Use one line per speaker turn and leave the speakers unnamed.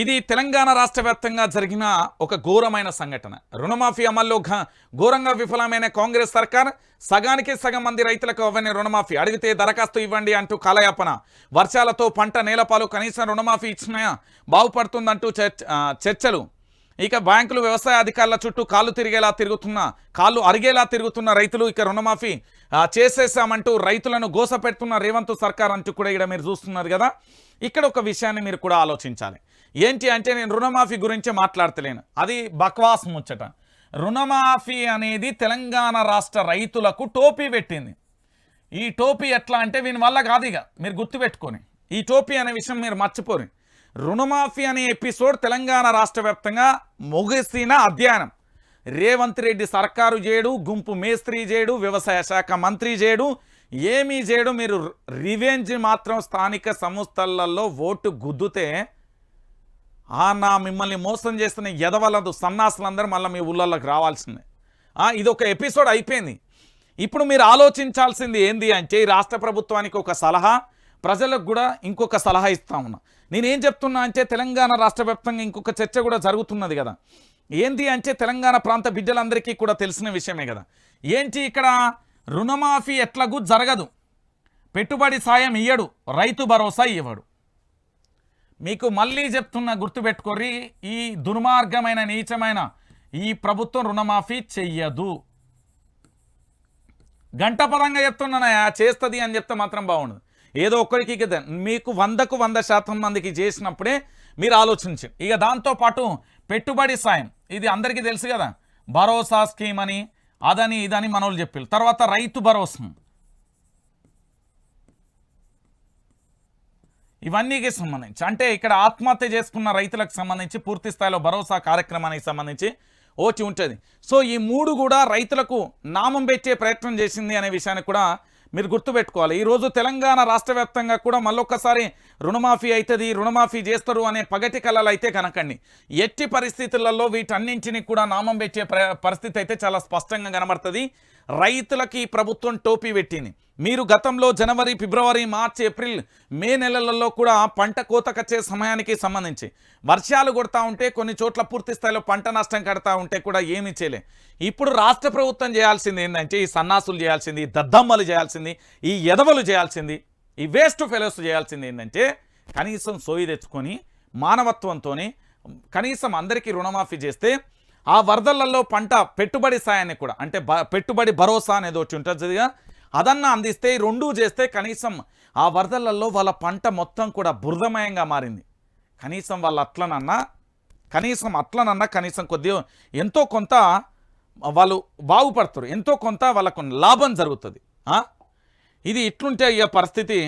ఇది తెలంగాణ రాష్ట్ర వ్యాప్తంగా జరిగిన ఒక ఘోరమైన సంఘటన. రుణమాఫీ అమల్లో ఘోరంగా విఫలమైన కాంగ్రెస్ సర్కార్ సగానికి సగం మంది రైతులకు అవ్వని రుణమాఫీ అడిగితే దరఖాస్తు ఇవ్వండి అంటూ కాలయాపన. వర్షాలతో పంట నేలపాలు కనీసం రుణమాఫీ ఇచ్చినా బాగుపడుతుందంటూ చర్చలు. ఇక బ్యాంకులు వ్యవసాయ అధికారుల చుట్టూ కాళ్ళు తిరిగేలా తిరుగుతున్న కాళ్ళు అరిగేలా తిరుగుతున్న రైతులు ఇక రుణమాఫీ చేసేసామంటూ రైతులను గోసపెడుతున్న రేవంత్ సర్కార్ అంటూ కూడా ఇక్కడ మీరు చూస్తున్నారు కదా. ఇక్కడ ఒక విషయాన్ని మీరు కూడా ఆలోచించాలి. ఏంటి అంటే నేను రుణమాఫీ గురించి మాట్లాడతలేను. అది బక్వాస్ ముచ్చట. రుణమాఫీ అనేది తెలంగాణ రాష్ట్ర రైతులకు టోపీ పెట్టింది. ఈ టోపీ ఎట్లా అంటే వీని వల్ల కాదు ఇక. మీరు గుర్తుపెట్టుకొని. ఈ టోపీ అనే విషయం మీరు మర్చిపోరు. రుణమాఫీ అనే ఎపిసోడ్ తెలంగాణ రాష్ట్ర వ్యాప్తంగా ముగిసిన అధ్యయనం. రేవంత్ రెడ్డి సర్కారు చేయడు గుంపు మేస్త్రి చేయడు వ్యవసాయ శాఖ మంత్రి చేయడు ఏమీ చేయడు. మీరు రివెంజ్ మాత్రం స్థానిక సంస్థలలో ఓటు గుద్దుతే ఆ నా మిమ్మల్ని మోసం చేస్తున్న ఎదవలదు సన్నాసులందరూ మళ్ళీ మీ ఊళ్ళలోకి రావాల్సిందే. ఇది ఒక ఎపిసోడ్ అయిపోయింది. ఇప్పుడు మీరు ఆలోచించాల్సింది ఏంది అంటే ఈ రాష్ట్ర ప్రభుత్వానికి ఒక సలహా ప్రజలకు కూడా ఇంకొక సలహా ఇస్తా ఉన్నా. నేనేం చెప్తున్నా అంటే తెలంగాణ రాష్ట్ర వ్యాప్తంగా ఇంకొక చర్చ కూడా జరుగుతున్నది కదా. ఏంటి అంటే తెలంగాణ ప్రాంత బిడ్డలందరికీ కూడా తెలిసిన విషయమే కదా. ఏంటి ఇక్కడ రుణమాఫీ ఎట్లాగూ జరగదు. పెట్టుబడి సాయం ఇయ్యడు రైతు భరోసా ఇవ్వడు. మీకు మళ్ళీ చెప్తున్న గుర్తుపెట్టుకోర్రి ఈ దుర్మార్గమైన నీచమైన ఈ ప్రభుత్వం రుణమాఫీ చెయ్యదు. గంటపరంగా చెప్తున్నానయా చేస్తుంది అని చెప్తే మాత్రం బాగుండదు ఏదో ఒక్కరికి మీకు వందకు వంద శాతం మందికి చేసినప్పుడే మీరు ఆలోచించండి ఇక దాంతోపాటు పెట్టుబడి సాయం. ఇది అందరికీ తెలుసు కదా. భరోసా స్కీమ్ అని అదని ఇదని మనోళ్ళు చెప్పారు తర్వాత రైతు భరోసా. ఇవన్నీకి సంబంధించి. అంటే ఇక్కడ ఆత్మహత్య చేసుకున్న రైతులకు సంబంధించి పూర్తి స్థాయిలో భరోసా కార్యక్రమానికి సంబంధించి ఓచి ఉంటుంది. సో ఈ మూడు కూడా రైతులకు నామం పెట్టే ప్రయత్నం చేసింది అనే విషయాన్ని కూడా మీరు గుర్తుపెట్టుకోవాలి. ఈరోజు తెలంగాణ రాష్ట్ర వ్యాప్తంగా కూడా మళ్ళొక్కసారి రుణమాఫీ అవుతుంది రుణమాఫీ చేస్తారు అనే పగటి కళలు అయితే కనకండి. ఎట్టి పరిస్థితులలో వీటన్నింటినీ కూడా నామం పెట్టే పరిస్థితి అయితే చాలా స్పష్టంగా కనబడుతుంది. రైతులకి ఈ ప్రభుత్వం టోపీ పెట్టింది. మీరు గతంలో జనవరి ఫిబ్రవరి మార్చ్ ఏప్రిల్ మే నెలలలో కూడా పంట కోతకొచ్చే సమయానికి సంబంధించి వర్షాలు కొడతా ఉంటే కొన్ని చోట్ల పూర్తి స్థాయిలో పంట నష్టం కడతా ఉంటే కూడా ఏమీ చేయలే. ఇప్పుడు రాష్ట్ర ప్రభుత్వం చేయాల్సింది ఏంటంటే ఈ సన్నాసులు చేయాల్సింది ఈ దద్దమ్మలు చేయాల్సింది ఈ ఎదవలు చేయాల్సింది ఈ వేస్ట్ ఫెలోస్ చేయాల్సింది ఏంటంటే కనీసం సోయి తెచ్చుకొని మానవత్వంతో కనీసం అందరికీ రుణమాఫీ చేస్తే ఆ వరదలలో పంట పెట్టుబడి సాయాన్ని కూడా అంటే పెట్టుబడి భరోసా అనేది వచ్చి ఉంటుందిగా అదన్నా అందిస్తే ఈ రెండూ చేస్తే కనీసం ఆ వరదలలో వాళ్ళ పంట మొత్తం కూడా బురదమయంగా మారింది. కనీసం వాళ్ళు అట్లనన్నా కనీసం అట్లనన్నా కనీసం కొద్దిగా ఎంతో కొంత వాళ్ళు బాగుపడతారు. ఎంతో కొంత వాళ్ళకు లాభం జరుగుతుంది. ఇది ఇట్లుంటే అయ్యే పరిస్థితి